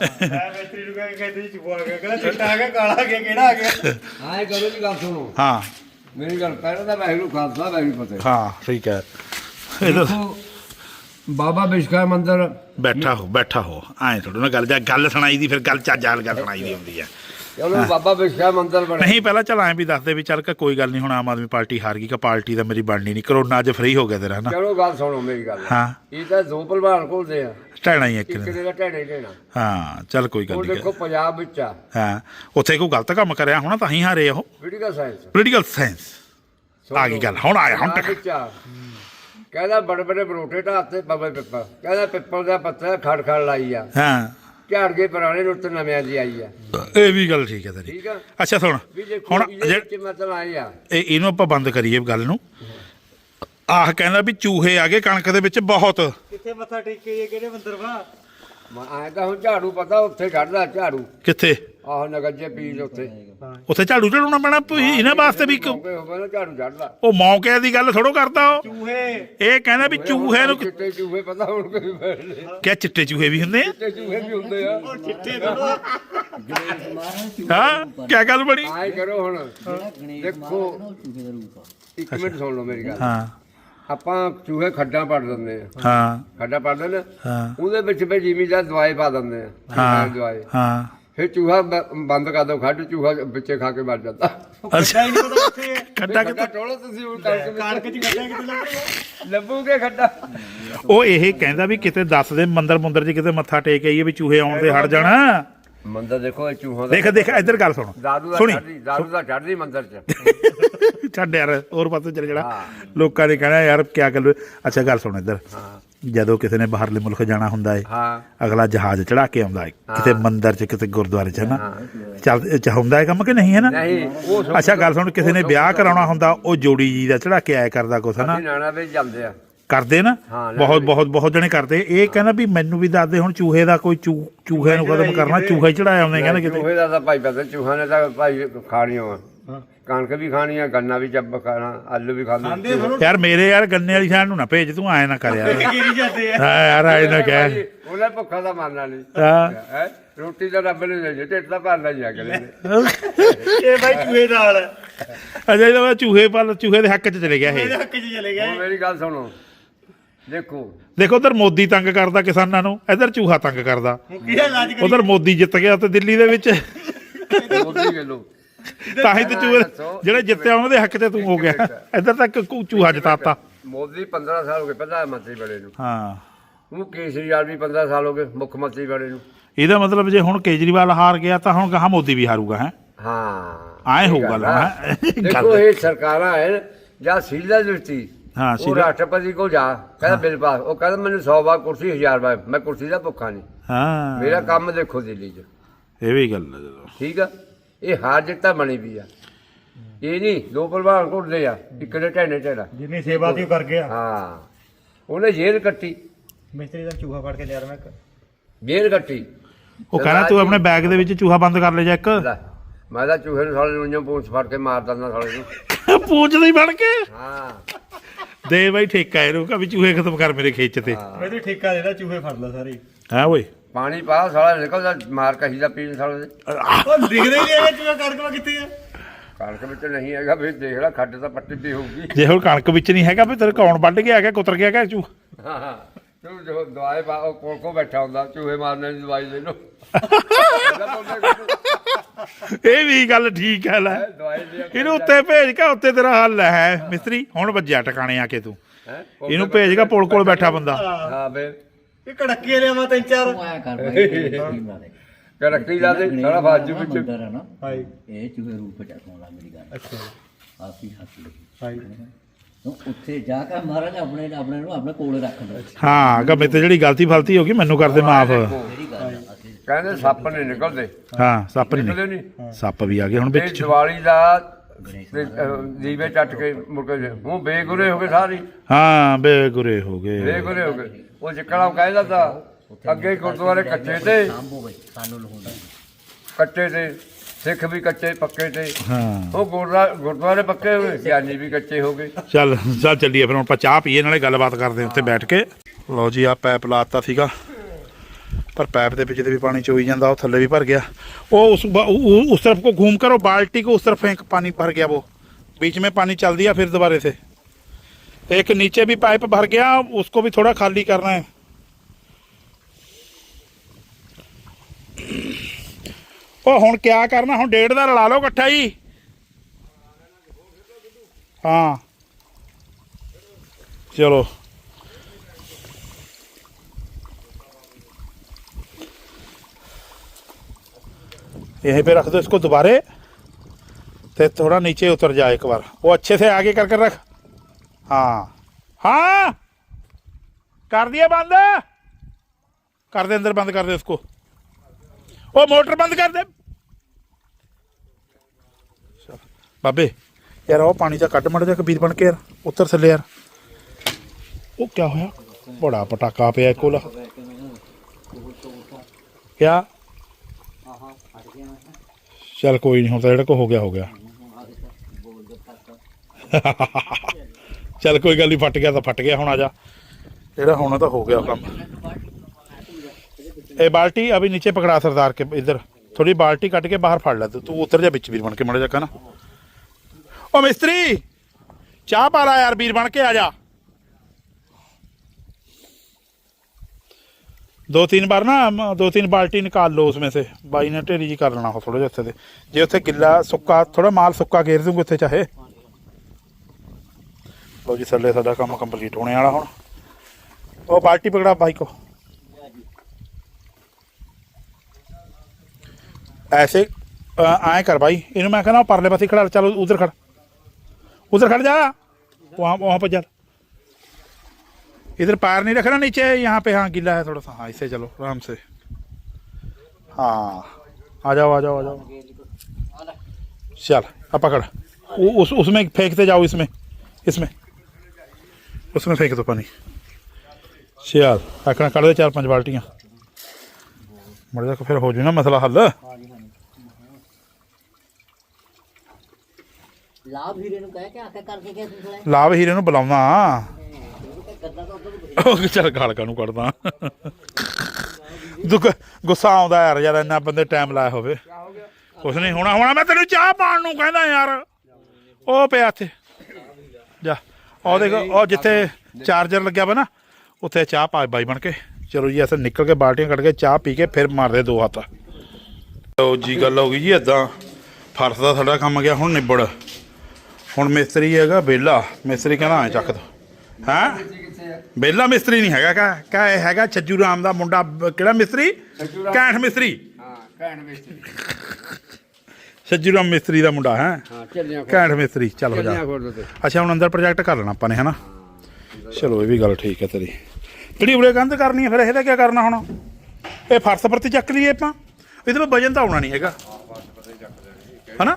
ਮੈਸਤਰੀ ਨੂੰ ਕਹਿੰਦੇ ਕਹਿੰਦੇ ਚੁਪਾ ਗਿਆ ਕਹਿੰਦਾ ਚਿੱਟਾ ਆ ਗਿਆ ਕਾਲਾ ਆ ਗਿਆ ਕਿਹੜਾ ਆ ਗਿਆ ਹਾਂ। ਇਹ ਕਰੋ ਜੀ ਗੱਲ ਸੁਣੋ ਹਾਂ ਮੇਰੀ ਗੱਲ ਪਹਿਲਾਂ ਤਾਂ ਵਾਹਿਗੁਰੂ ਖਾਲਸਾ ਵਾਹਿਗੁਰੂ ਫਤਿਹ ਹਾਂ ਠੀਕ ਹੈ ਇਹ ਤਾਂ ਬਾਬਾ ਬਿਸ਼ਕਾ ਮੰਦਰ। ਬੈਠਾ ਹੋ ਬੈਠਾ ਹੋ। ਐਂ ਥੋੜਾ ਨਾ ਗੱਲ ਜਾ ਗੱਲ ਸੁਣਾਈ ਦੀ ਫਿਰ ਗੱਲ ਚੱਜ ਵਾਲੀ ਗੱਲ ਸੁਣਾਈ ਦੀ ਹੁੰਦੀ ਆ। ਚਲੋ ਬਾਬਾ ਬਿਸ਼ਕਾ ਮੰਦਰ ਬਣੇ। ਨਹੀਂ ਪਹਿਲਾਂ ਚੱਲ ਐਂ ਵੀ ਦੱਸ ਦੇ ਵੀ ਚੱਲ ਕਿ ਕੋਈ ਗੱਲ ਨਹੀਂ ਹੁਣ ਆਮ ਆਦਮੀ ਪਾਰਟੀ ਹਾਰ ਗਈ ਕਿ ਪਾਰਟੀ ਤਾਂ ਮੇਰੀ ਬਣਨੀ ਨਹੀਂ। ਕਰੋਨਾ ਅੱਜ ਫ੍ਰੀ ਹੋ ਗਿਆ ਤੇਰਾ ਨਾ ਚਲੋ ਗੱਲ ਸੁਣੋ ਮੇਰੀ ਗੱਲ। ਹਾਂ। ਇਹ ਤਾਂ ਦੋ ਭਲਵਾਨ ਕੋਲਦੇ ਆ। ਟਹਿਣਾ ਹੀ ਇੱਕ ਇੱਕ ਦਿਨ। ਦੇ ਦਾ ਢੇੜੇ ਢੇਣਾ ਹਾਂ ਚੱਲ ਕੋਈ ਗੱਲ ਉਹ ਨਹੀਂ। ਦੇਖੋ ਪੰਜਾਬ ਵਿੱਚ ਆ। ਹਾਂ ਉੱਥੇ ਕੋਈ ਗਲਤ ਕੰਮ ਕਰਿਆ ਹੋਣਾ ਤਾਂ ਹੀ ਹਾਰੇ ਉਹ। ਵੀਡੀਓ ਸਾਇੰਸ ਪੋਲੀਟੀਕਲ ਸਾਇੰਸ ਆ ਗਈ ਗੱਲ ਹੁਣ ਆਇਆ ਹੁਣ ਟਕ ਕਹਿੰਦਾ ਬੜੇ ਬੜੇ ਬਰੋਟੇ ਢਾਤੇ ਪਵੇ ਪਿੱਪਲ। ਕਹਿੰਦਾ ਪਿੱਪਲ ਦਾ ਪੱਤਾ ਖੜ ਖੜ ਲਾਈ ਆ। ਹਾਂ। ਝਾੜ ਗਏ ਪੁਰਾਣੇ ਨੂੰ ਤੇ ਨਵਿਆਂ ਦੀ ਆਈ ਆ। ਇਹ ਵੀ ਗੱਲ ਠੀਕ ਹੈ ਤੇਰੀ। ਠੀਕ ਆ? ਅੱਛਾ ਸੁਣ। ਹੁਣ ਜੇ- ਮਤਲਬ ਆਈ ਆ। ਇਹ ਇਹਨੂੰ ਆਪਾਂ ਬੰਦ ਕਰੀਏ ਗੱਲ ਨੂੰ। ਆਹ ਕਹਿੰਦਾ ਵੀ ਚੂਹੇ ਆ ਗਏ ਕਣਕ ਦੇ ਵਿੱਚ ਬਹੁਤ। ਕਿੱਥੇ ਮੱਥਾ ਟੇਕੇ ਕਿਹੜੇ ਮੰਦਰ ਵਾ? ਮੈਂ ਆਇਆ ਤਾਂ ਹੁਣ ਝਾੜੂ ਪਤਾ ਉੱਥੇ ਕੱਢਦਾ ਝਾੜੂ। ਕਿੱਥੇ? ਆਹ ਨਗੱਜੇ ਪੀਰ ਉੱਥੇ। ਉੱਥੇ ਝਾੜੂ ਚੜਾਉਣਾ ਪੈਣਾ ਭਈ ਇਹਨਾਂ ਵਾਸਤੇ ਵੀ ਇੱਕ- ਕਿਉਂਕਿ ਹੋਵੇ ਨਾ ਝਾੜੂ ਚੜਦਾ ਉਹ ਮੌਕੇ ਦੀ ਗੱਲ ਥੋੜੋ ਕਰਦਾ ਉਹ। ਚੂਹੇ। ਇਹ ਕਹਿੰਦਾ ਵੀ ਚੂਹੇ ਨੂੰ ਚਿੱਟੇ ਚੂਹੇ ਪਤਾ ਹੁਣ ਕੋਈ ਬੈਠੇ ਕਿਆ ਚਿੱਟੇ ਚੂਹੇ ਵੀ ਹੁੰਦੇ ਆ? ਚਿੱਟੇ ਚੂਹੇ ਵੀ ਹੁੰਦੇ ਆ। ਚਿੱਟੇ ਥੋੜਾ ਹਾਂ ਕਿਆ ਗੱਲ ਬਣੀ? ਆਏ ਕਰੋ ਹੁਣ। ਦੇਖੋ। ਚੂਹੇ ਦਾ ਰੂਪ ਆ। ਇੱਕ ਮਿੰਟ ਸੁਣ ਲਓ ਮੇਰੀ ਗੱਲ। ਹਾਂ। ਆਪਾਂ ਚੂਹੇ ਖੱਡਾਂ ਪੜ ਦਿੰਦੇ ਆ। ਹਾਂ। ਖੱਡਾ ਪੜ ਦਿੰਦੇ ਹਾਂ। ਉਹਦੇ ਵਿੱਚ ਵੀ ਜ਼ਿਮੀਦਾਰ ਦਵਾਈ ਪਾ ਦਿੰਦੇ ਆ। ਹਾਂ। ਦਵਾਈ। ਹਾਂ। ਫਿਰ ਚੂਹਾ ਬ- ਬੰਦ ਕਰ ਦੋ ਖੱਡ ਚੂਹਾ ਵਿੱਚੇ ਖਾ ਕੇ ਮਰ ਜਾਂਦਾ। ਅੱਛਾ। ਨਹੀਂ ਪਤਾ ਕਿੱਥੇ ਹੈ ਖੱਡਾ ਖੱਡਾ ਟੋਲੋ ਤੁਸੀਂ ਹੁਣ ਕਰਕੇ ਕਾਰਕ ਚ ਕਿਤੇ ਲੱਭਣਾ ਲੱਭੂਗੇ ਖੱਡਾ। ਉਹ ਇਹ ਕਹਿੰਦਾ ਵੀ ਕਿਤੇ ਦੱਸ ਦੇ ਮੰਦਰ ਮੁੰਦਰ 'ਚ ਕਿਤੇ ਮੱਥਾ ਟੇਕ ਆਈਏ ਵੀ ਚੂਹੇ ਆਉਣ ਦੇ ਹਟ ਜਾਣਾ। ਮੰਦਰ ਦੇਖੋ ਇਹ ਚੂਹਾ ਦਾ ਦੇਖ ਦੇਖ ਇੱਧਰ ਗੱਲ ਸੁਣ। ਦਾਦੂ ਦਾ ਸੁਣੀ। ਚੜ੍ਹਦੀ ਦਾਦੂ ਦਾ ਚੜ੍ਹਦੀ ਮੰਦਰ ਚ। ਛੱਡ ਯਾਰ ਹੋਰ ਪਾਸੇ ਚਲੇ ਜਾਣਾ। ਹਾਂ। ਲੋਕਾਂ ਨੇ ਕਹਿਣਾ ਯਾਰ ਕਿਆ ਗੱਲ ਅੱਛਾ ਗੱਲ ਸੁਣ ਇੱਧਰ। ਜਦੋਂ ਕਿਸੇ ਨੇ ਬਾਹਰਲੇ ਮੁਲਕ ਜਾਣਾ ਹੁੰਦਾ ਏ ਹਾਂ। ਅਗਲਾ ਜਹਾਜ਼ ਚੜਾ ਕੇ ਆਉਂਦਾ ਹੈ। ਕਿਤੇ ਮੰਦਰ 'ਚ ਕਿਤੇ ਗੁਰਦੁਆਰੇ 'ਚ ਹੈ ਨਾ? ਚੱਲ ਚ ਹੁੰਦਾ ਹੈ ਕੰਮ ਕਿ ਨਹੀਂ ਹੈ ਨਾ? ਅੱਛਾ ਗੱਲ ਸੁਣ ਕਿਸੇ ਨੇ ਵਿਆਹ ਕਰਾਉਣਾ ਹੁੰਦਾ ਉਹ ਜੋੜੀ ਜੀ ਦਾ ਚੜਾ ਕੇ ਆਇਆ ਕਰਦਾ ਕੁਛ ਨਾ? ਕਰਦੇ ਨਾ? ਬਹੁਤ। ਬਹੁਤ ਬਹੁਤ ਜਣੇ ਕਰਦੇ। ਇਹ ਕਹਿੰਦਾ ਵੀ ਮੈਨੂੰ ਵੀ ਦੱਸ ਦੇ ਹੁਣ ਚੂਹੇ ਦਾ ਕੋਈ ਚੂਹੇ ਨੂੰ ਖਤਮ ਕਰਨਾ ਚੂਹਾ ਹੀ ਚੜਾਇਆ ਉਹਨੇ ਕਹਿੰਦਾ ਕਿਤੇ। ਚੂਹੇ ਦਾ ਤਾਂ ਭਾਈ ਪਤਾ ਚੂਹਾ ਨੇ ਤਾਂ ਭਾਈ ਖਾਣੀਆਂ ਆ ਕਣਕ ਵੀ ਖਾਣੀ ਆ ਗੰਨਾ ਵੀ ਚੱਬ ਖਾਣਾ ਆਲੂ ਵੀ ਖਾਂਦੇ ਯਾਰ ਮੇਰੇ ਯਾਰ ਗੰਨੇ ਵਾਲੀ ਸ਼ਾਨ ਨੂੰ ਨਾ ਭੇਜ ਤੂੰ ਐ ਨਾ ਕਰ ਯਾਰ। ਗਿਰੀ ਜਾਂਦੇ ਆ ਹਾਂ ਯਾਰ ਐ ਨਾ ਕਹਿ। ਉਹਨੇ ਭੁੱਖਾ ਦਾ ਮਾਰਨਾ ਨਹੀਂ ਹਾਂ। ਰੋਟੀ ਤਾਂ ਰੱਬ ਨੇ ਦੇ ਢਿੱਡ ਤਾਂ ਭਰਨਾ ਹੀ ਅਗਲੇ ਨੇ। ਇਹ ਬਾਈ ਚੂਹੇ ਨਾਲ। ਅਜੇ ਇਹਦਾ ਚੂਹੇ ਪਲ ਚੂਹੇ ਦੇ ਹੱਕ 'ਚ ਚਲੇ ਗਿਆ ਇਹ। ਇਹਦੇ ਹੱਕ 'ਚ ਚਲੇ ਹੁਣ ਮੇਰੀ ਗੱਲ ਸੁਣੋ। ਦੇਖੋ। ਦੇਖੋ ਉਧਰ ਮੋਦੀ ਤੰਗ ਕਰਦਾ ਕਿਸਾਨਾਂ ਨੂੰ ਇੱਧਰ ਚੂਹਾ ਤੰਗ ਕਰਦਾ। ਉਧਰ ਮੋਦੀ ਜਿੱਤ ਗਿਆ ਤੇ ਦਿੱਲੀ ਦੇ ਵਿੱਚ। ਮੋਦੀ ਗੱਲੋ ਤਾਂ ਹੀ ਤੇ ਚੂਹੇ ਜਿਹੜੇ ਜਿੱਤਿਆ ਉਹਨਾਂ ਦੇ ਹੱਕ 'ਚ ਤੂੰ ਹੋ ਗਿਆ। ਇੱਧਰ ਤੱਕ ਕੂ- ਚੂਹਾ ਜਿਤਾਤਾ। ਮੋਦੀ 15 ਸਾਲ ਹੋ ਗਏ ਪ੍ਰਧਾਨ ਮੰਤਰੀ ਬਣੇ ਨੂੰ। ਹਾਂ। ਉਹ ਕੇਜਰੀਵਾਲ ਵੀ 15 ਸਾਲ ਹੋ ਗਏ ਮੁੱਖ ਮੰਤਰੀ ਬਣੇ ਨੂੰ। ਇਹਦਾ ਮਤਲਬ ਜੇ ਹੁਣ ਕੇਜਰੀਵਾਲ ਹਾਰ ਗਿਆ ਤਾਂ ਹੁਣ ਕਹਾ ਮੋਦੀ ਵੀ ਹਾਰੂਗਾ ਹੈ? ਹਾਂ। ਆਏ ਹੋਊਗਾ ਨਾ। ਦੇਖੋ ਇਹ ਸਰਕਾਰਾਂ ਹੈ ਜਾਂ ਸੀਲਾ ਦਿੱਤੀ ਹਾਂ, ਉਹ ਸ਼ੀਲਾ- ਰਾਸ਼ਟਰਪਤੀ ਕੋਲ ਜਾ ਕਹਿੰਦਾ ਬਿੱਲ ਪਾਸ। ਉਹ ਕਹਿੰਦਾ ਮੈਨੂੰ 100 ਵਾਰ ਕੁਰਸੀ 1000 ਵਾਰ ਮੈਂ ਕੁਰਸੀ ਦਾ ਭੁੱਖਾ ਨਹੀਂ। ਹਾਂ। ਮੇਰਾ ਕੰਮ ਦੇਖੋ ਦਿੱਲੀ 'ਚ। ਇਹ ਵੀ ਗੱਲ ਹੈ ਜਦੋਂ। ਠੀਕ ਆ? ਇਹ ਹਾਰ ਜਿੱਤਾ ਬਣੀ ਵੀ ਆ। ਇਹ ਨਹੀਂ ਦੋ ਪ੍ਰਭਾਵ ਘੁੱਟਦੇ ਆ ਇੱਕ ਦੇ ਢੈਣੇ ਢੈਣਾ ਜਿੰਨੀ ਸੇਵਾ ਦੀ ਉਹ ਕਰ ਗਿਆ। ਹਾਂ ਉਹਨੇ ਜੇਲ੍ਹ ਕੱਟੀ। ਮਿਸਤਰੀ ਦਾ ਚੂਹਾ ਫੜ ਕੇ ਲਿਆ ਮੈਂ ਇੱਕ। ਕੱਟੀ। ਉਹ ਕਹਿੰਦਾ ਤੂੰ ਆਪਣੇ ਬੈਗ ਦੇ ਵਿੱਚ ਚੂਹਾ ਬੰਦ ਕਰ ਲੈ ਜਾ ਇੱਕ। ਲੈ, ਮੈਂ ਤਾਂ ਚੂਹੇ ਨੂੰ ਸਾਲੇ ਨੂੰ ਪੂੰਛ ਫੜ ਕੇ ਮਾਰ ਦਿੰਦਾ ਸਾਲੇ ਨੂੰ। ਪੂਛ ਨਹੀਂ ਫੜ ਕੇ? ਹਾਂ। ਦੇ ਬਾਈ ਠੇਕਾ ਇਹਨੂੰ ਕਾ ਵੀ ਚੂਹੇ ਖਤਮ ਕਰ ਮੇਰੇ ਖੇਚ ਤੇ। ਇਹਦੇ ਠੇਕਾ ਦੇਦਾ ਚੂਹੇ ਫੜ ਲਾ ਸਾਰੇ। ਹੈ ਓਏ। ਪਾਣੀ ਪਾ ਸਾਲਾ ਨਿਕਲਦਾ ਮਾਰ ਕਹੀ ਦਾ ਪੀਣ ਸਾਲੇ ਦੇ। ਉਹ ਦਿਖਦੇ ਹੀ ਨਹੀਂ ਹੈਗੇ ਚੂਹਾ ਕਣਕ ਵਾ ਕਿੱਥੇ ਆ? ਕਣਕ ਵਿੱਚ ਨਹੀਂ ਹੈਗਾ ਫਿਰ ਦੇਖ ਲੈ ਖੱਡ ਤਾਂ ਪੱਟੀ ਦੀ ਹੋਊਗੀ। ਜੇ ਹੁਣ ਕਣਕ ਵਿੱਚ ਨਹੀਂ ਹੈਗਾ ਵੀ ਤੇਰੇ ਕੌਣ ਵੱਢ ਕੇ ਆ ਗਿਆ ਕੁਤਰ ਗਿਆ ਕਿ ਚੂ ਹਾਂ ਹਾਂ ਤੂੰ ਜੋ ਦਵਾਈ ਪਾ ਉਹ ਕੋਲ ਕੋ ਬੈਠਾ ਹੁੰਦਾ ਚੂਹੇ ਮਾਰਨੇ ਦੀ ਦਵਾਈ ਲੈ ਲਓ ਇਹ ਵੀ ਗੱਲ ਠੀਕ ਹੈ ਲੈ। ਦਵਾਈ ਇਹਨੂੰ ਉੱਤੇ ਭੇਜ ਕੇ ਉੱਤੇ ਤੇਰਾ ਹੱਲ ਹੈ ਮਿਸਤਰੀ। ਹੁਣ ਵੱਜਿਆ ਟਿਕਾਣੇ ਆ ਕੇ ਤੂੰ? ਇਹਨੂੰ ਭੇਜ ਕੇ ਪੁਲ ਕੋਲ ਬੈਠਾ ਬੰਦਾ। ਹਾਂ ਬੇ ਇਹ ਕੜੱਕੇ ਲਿਆਵਾਂ ਤਿੰਨ ਚਾਰ। ਤੂੰ ਆਇਆ ਕਰ ਲਾ ਦੇ। ਕਰਕਟੀ ਲਾ ਦੇ ਸਾਰਾ ਬਾਜੂ ਵਿੱਚ ਮੰਦਰ ਹੈ ਨਾ ਹਾਈ ਇਹ ਚੂਹੇ ਰੂਪ ਚ ਸੁਣ ਲਾ ਮੇਰੀ ਗੱਲ। ਅੱਛਾ। ਆਪੀ ਹੱਥ ਲਿਖੀ ਹਾਈ ਤੂੰ ਉੱਥੇ ਜਾ ਕੇ ਮਹਾਰਾਜ ਆਪਣੇ ਆਪਣੇ ਨੂੰ ਆਪਣੇ ਕੋਲ ਰੱਖ ਲਓ ਹਾਂ ਗਾ ਮੇਰੇ ਤੇ ਜਿਹੜੀ ਗਲਤੀ ਫਲਤੀ ਹੋ ਗਈ ਮੈਨੂੰ ਕਰ ਦੇ ਮਾਫ। ਜਿਹੜੀ ਗੱਲ ਆ, ਅਸੀਂ ਕਹਿੰਦੇ ਸੱਪ ਨਹੀਂ ਨਿਕਲਦੇ। ਹਾਂ ਸੱਪ ਨਹੀਂ ਨਿਕਲਦੇ ਨਿਕਲੇ। ਨਹੀਂ ਸੱਪ ਵੀ ਆ ਗਏ ਹੁਣ ਇਹ ਵਿੱਚ। ਦੀਵਾਲੀ ਦਾ ਦੀਵੇ ਚੱਟ ਕੇ ਮੁੜ ਕੇ ਉਹ ਬੇਗੁਰੇ ਹੋ ਗਏ ਸਾਰੀ। ਹਾਂ ਬੇਗੁਰੇ ਹੋ ਗਏ। ਬੇਗੁਰੇ ਹੋ ਗਏ। ਉਹ ਜਿੱਕਣਾ ਕਹਿੰਦਾ ਤਾਂ ਅੱਗੇ ਗੁਰਦੁਆਰੇ ਕੱਚੇ ਤੇ। ਕੱਚੇ ਤੇ ਸਿੱਖ ਵੀ ਕੱਚੇ ਪੱਕੇ ਤੇ। ਹਾਂ। ਉਹ ਗੁਰਦੁਆ- ਗੁਰਦੁਆਰੇ ਪੱਕੇ ਹੋਏ ਗਿਆਨੀ ਵੀ ਕੱਚੇ ਹੋ ਗਏ। ਚੱਲ ਚੱਲ ਚੱਲੀਏ ਫਿਰ ਹੁਣ ਆਪਾਂ ਚਾਹ ਪੀਏ ਨਾਲੇ ਗੱਲਬਾਤ ਕਰਦੇ ਹਾਂ ਉੱਥੇ ਬੈਠ ਕੇ। ਲਓ ਜੀ ਆ ਪੈਪ ਲਾਤਾ ਸੀਗਾ। पर पैप ਦੇ ਵਿੱਚ ਤੇ ਵੀ ਪਾਣੀ ਚੋਈ ਜਾਂਦਾ ਉਹ ਥੱਲੇ ਵੀ ਭਰ ਗਿਆ ਉਹ उस ब- उ- उ- उस तरफ को घूम कर वो बाल्टी को उस तरफ फेंक पानी भर गया वो बीच में पानी चल दिया फिर दोबारा से एक नीचे भी पाइप भर गया उसको भी थोड़ा खाली करना है ਉਹ ਹੁਣ ਕਿਆ ਕਰਨਾ ਹੁਣ ਡੇਢ ਦਾ ਰਲਾ ਲਓ ਇਕੱਠਾ ਹੀ ਹਾਂ ਚਲੋ यहीं पे रख दो इसको दोबारे। तो थोड़ा नीचे उतर जाए एक बार। वो अच्छे से आगे कर कर रख। हाँ। हाँ। कर दिया बंद। कर दे, अंदर बंद कर दे उसको। वो मोटर बंद कर दे। बाबे, यार वो पानी जा कट मड़ जा कबीर बन के यार, उतर थले यार। वो क्या होया बड़ा पटाका पे कोला क्या? ਚੱਲ ਕੋਈ ਨਹੀਂ ਹੁਣ ਤਾਂ ਜਿਹੜਾ ਕੋ ਹੋ ਗਿਆ ਹੋ ਗਿਆ। ਚੱਲ ਕੋਈ ਗੱਲ ਨਹੀਂ ਫਟ ਗਿਆ ਤਾਂ ਫਟ ਗਿਆ, ਹੁਣ ਆ ਜਾ। ਜਿਹੜਾ ਹੋਣਾ ਤਾਂ ਹੋ ਗਿਆ ਕੰਮ। ਇਹ ਬਾਲਟੀ ਅਭੀ ਨੀਚੇ ਪਕੜਾ ਸਰਦਾਰ ਕੇ, ਇੱਧਰ। ਥੋੜੀ ਬਾਲਟੀ ਕੱਟ ਕੇ ਬਾਹਰ ਫੜ ਲੈ, ਤੂੰ ਉਤਰ ਜਾ ਵਿੱਚ ਵੀਰ ਬਣ ਕੇ, ਮੜ ਜਾ ਕਾ ਨਾ। ਓ ਮਿਸਤਰੀ, ਚਾਹ ਪਾ ਲਾ ਯਾਰ, ਵੀਰ ਬਣ ਕੇ ਆ ਜਾ। दो तीन बार ना म- दो तीन बाल्टी निकाल लो उसमें से बाई ने ढेरी जी कर लेना हो थोड़ा ਜਿਹਾ ਉੱਥੇ ਦੇ ਜੇ ਉੱਥੇ ਗਿੱਲਾ ਸੁੱਕਾ ਥੋੜਾ ਮਾਲ ਸੁੱਕਾ ਘੇਰ ਦੂੰਗੇ ਉੱਥੇ ਚਾਹੇ ਲੋ ਜੀ ਥੱਲੇ ਸਾਡਾ ਕੰਮ ਕੰਪਲੀਟ ਹੋਣੇ ਵਾਲਾ ਹੁਣ ਉਹ ਬਾਲਟੀ ਪਕੜਾ ਬਾਈ ਕੋ ऐसे अ, आए कर भाई इन्हें मैं कहना परले पासे खड़ा चलो उधर खड़ उधर खड़ जा वहाँ वहाँ पर जा इधर पैर नहीं रखना नीचे यहाँ पे हाँ गीला है थोड़ा सा हाँ इससे चलो आराम से हाँ आ जाओ आ जाओ आ जाओ चल अब पकड़ उ- उस उसमें फेंकते जाओ इसमें इसमें उसमें फेंक दो पानी चल आखना कर दे चार पांच बाल्टियाँ मर जा फिर हो जाए ना मसला हल ਲਾਭ ਹੀਰੇ ਨੂੰ ਕਹਿ ਕੇ ਆਕੇ ਕਰਕੇ ਕਿਸ ਨੂੰ ਸੁਣਾਇਆ ਲਾਭ ਹੀਰੇ ਨੂੰ ਬੁਲਾਉਣਾ ਗੱਦਾ ਤਾਂ ਉਧਰ ਉਹ ਚੱਲ ਗਾਲ ਕਾਨੂੰ ਕੱਢਦਾ? ਦੁੱਖ, ਗੁੱਸਾ ਆਉਂਦਾ ਯਾਰ ਜਦ ਇੰਨਾ ਬੰਦੇ ਟਾਈਮ ਲਾਇਆ ਹੋਵੇ। ਕੁਛ ਨਹੀਂ ਹੋਣਾ ਹੋਣਾ, ਮੈਂ ਤੈਨੂੰ ਚਾਹ ਪਾਣ ਨੂੰ ਕਹਿੰਦਾ ਯਾਰ। ਉਹ ਪਿਆ ਇੱਥੇ। ਜਾ, ਉਹ ਦੇਖ, ਉਹ ਜਿੱਥੇ ਚਾਰਜਰ ਲੱਗਿਆ ਵਾ ਨਾ, ਉੱਥੇ ਚਾਹ ਪਾ ਬਾਈ ਬਣ ਕੇ। ਚਲੋ ਜੀ ਅਸਾਂ ਨਿਕਲ ਕੇ ਬਾਲਟੀਆਂ ਕੱਢ ਕੇ ਚਾਹ ਪੀ ਕੇ ਫਿਰ ਮਾਰਦੇ ਦੋ ਹੱਥ। ਲਓ ਜੀ, ਗੱਲ ਹੋ ਗਈ ਜੀ ਇਦਾਂ ਫਰਸ਼ ਦਾ ਸਾਡਾ ਕੰਮ ਗਿਆ, ਹੁਣ ਨਿਬੜ। ਹੁਣ ਮਿਸਤਰੀ ਹੈਗਾ ਬੇਲਾ ਮਿਸਤਰੀ ਕਹਿੰਦਾ, ਐ ਚੱਕ ਦੋ। ਹੈਂ? ਬੇਲਾ ਮਿਸਤਰੀ ਨਹੀਂ ਹੈਗਾ ਕਾ ਕਾ ਇਹ ਹੈਗਾ ਛੱਜੂ ਰਾਮ ਦਾ ਮੁੰਡਾ ਬ- ਕਿਹੜਾ ਮਿਸਤਰੀ? ਛੱਜੂ ਰਾਮ। ਕੈਂਠ ਮਿਸਤਰੀ। ਹਾਂ ਛੱਜੂ ਰਾਮ ਮਿਸਤਰੀ ਦਾ ਮੁੰਡਾ ਹੈ? ਹਾਂ ਚੱਲੀਆਂ ਕੈਂਠ ਮਿਸਤਰੀ ਚੱਲ ਹੋ ਜਾ। ਚੱਲੀਆਂ ਖੋਲ ਦੋ ਅੱਛਾ ਹੁਣ ਅੰਦਰ ਪ੍ਰੋਜੈਕਟ ਕਰ ਲੈਣਾ ਆਪਾਂ ਨੇ ਹਨਾ? ਚਲੋ ਇਹ ਵੀ ਗੱਲ ਠੀਕ ਹੈ ਤੇਰੀ। ਜਿਹੜੀ ਉਰੇ ਕੰਧ ਕਰਨੀ ਹੈ ਫਿਰ ਇਹਦਾ ਕੀ ਕਰਨਾ ਹੁਣ? ਇਹ ਫਰਸ਼ ਪ੍ਰਤੀ ਚੱਕ ਲਈਏ ਆਪਾਂ? ਇਹਦੇ ਵਿੱਚ ਵਜਨ ਤਾਂ ਆਉਣਾ ਨਹੀਂ ਹੈਗਾ। ਹਨਾ?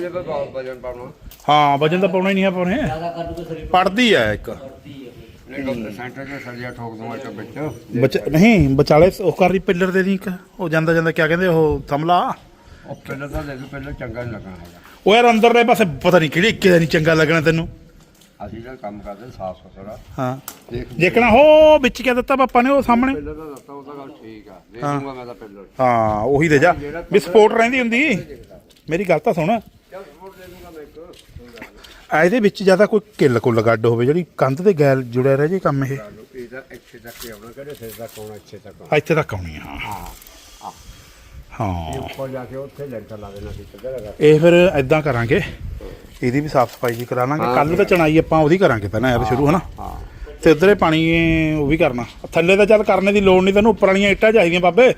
ਦੇ ਬਹੁਤ ਵਜਨ ਪਾਉਣਾ। ਹਾਂ ਵਜਨ ਤਾਂ ਪਾਉਣਾ ਹੀ ਨਹੀਂ ਜ਼ਿਆਦਾ ਕਰ ਦੂਗੇ ਸਰੀਰ ਪੜਦੀ ਹੈ ਇੱਕ। ਨਹੀਂ ਡਾਕਟਰ ਸੈਂਟਰ ਦੇ ਸਰੀਆ ਠੋਕ ਦੂੰਗਾ ਇੱਕ ਵਿੱਚ। ਬਚ ਨਹੀਂ ਬਚਾਲੇ ਉਹ ਕਰ ਰਹੀ ਪਿੱਲਰ ਦੇ ਦੀ ਇੱਕ ਉਹ ਜਾਂਦਾ ਜਾਂਦਾ ਕਿਆ ਕਹਿੰਦੇ ਉਹ ਥਮਲਾ। ਉਹ ਪਹਿਲਾਂ ਤਾਂ ਦੇਖੋ ਪਹਿਲਾਂ ਚੰਗਾ ਨਹੀਂ ਲੱਗਣਾ ਹੈਗਾ। ਉਹ ਯਾਰ ਅੰਦਰਲੇ ਪਾਸੇ ਪਤਾ ਨਹੀਂ ਕਿਹੜੀ ਇੱਕ ਨਹੀਂ ਚੰਗਾ ਲੱਗਣਾ ਤੈਨੂੰ। ਅਸੀਂ ਤਾਂ ਕੰਮ ਕਰਦੇ ਸਾਫ਼ ਸੁਥਰਾ। ਹਾਂ। ਦੇਖ ਜੇਕਣਾ ਹੋ ਵਿੱਚ ਕਿਆ ਦਿੱਤਾ ਪਾਪਾ ਨੇ ਉਹ ਸਾਹਮਣੇ। ਪਿੱਲਰ ਦਾ ਦੱਸਤਾ ਉਹ ਤਾਂ ਗੱਲ ਠੀਕ ਆ। ਦੇ ਦੂੰਗਾ ਮੈਂ ਤਾਂ ਪਿੱਲਰ। ਹਾਂ ਉਹੀ ਦੇ ਜਾ। ਵੀ ਸਪੋਰਟ ਰਹਿੰਦੀ ਹੁੰਦੀ। ਮੇਰੀ ਗੱਲ ਤਾਂ ਸੁਣ ਚੱਲ ਸਪੋਰਟ ਦੇ ਦੂੰਗਾ ਮੈਂ ਇੱਕ ਆ ਇਹਦੇ ਵਿੱਚ ਜ਼ਿਆਦਾ ਕੋਈ ਕਿੱਲ ਕੁੱਲ ਗੱਡ ਹੋਵੇ ਜਿਹੜੀ ਕੰਧ ਦੇ ਗੈਲ ਜੁੜਿਆ ਰਹਿ ਜੇ ਕੰਮ ਇਹ। ਤਾਂ ਇੱਥੇ ਤੱਕ ਹੀ ਆਉਣਾ ਕਿਹੜੇ ਸਿਰ ਤੱਕ ਆਉਣਾ ਇੱਥੇ ਤੱਕ ਆ ਇੱਥੇ ਤੱਕ ਆਉਣੀ ਆ ਹਾਂ। ਹਾਂ ਉੱਪਰ ਜਾ ਕੇ ਉੱਥੇ ਲੈਂਟਰ ਲਾ ਦੇਣਾ ਸੀ ਕਿੱਧਰ ਹੈਗਾ? ਇਹ ਫਿਰ ਐਦਾਂ ਕਰਾਂਗੇ ਇਹਦੀ ਵੀ ਸਾਫ਼ ਸਫ਼ਾਈ ਜੀ ਕਰਾ ਲਾਂਗੇ। ਕੱਲ ਤਾਂ ਚਣਾਈ ਆਪਾਂ ਉਹਦੀ ਕਰਾਂਗੇ ਪਹਿਲਾਂ ਯਾਰ ਸ਼ੁਰੂ ਹਨਾ? ਹਾਂ। ਤੇ ਉਧਰੇ ਪਾਣੀ ਉਹ ਵੀ ਕਰਨਾ। ਥੱਲੇ ਤਾਂ ਚੱਲ ਕਰਨੇ ਦੀ ਲੋੜ ਨਹੀਂ ਤੈਨੂੰ ਉੱਪਰ ਵਾਲੀਆਂ ਇੱਟਾਂ ਚਾਹੀਦੀਆਂ ਬਾਬੇ।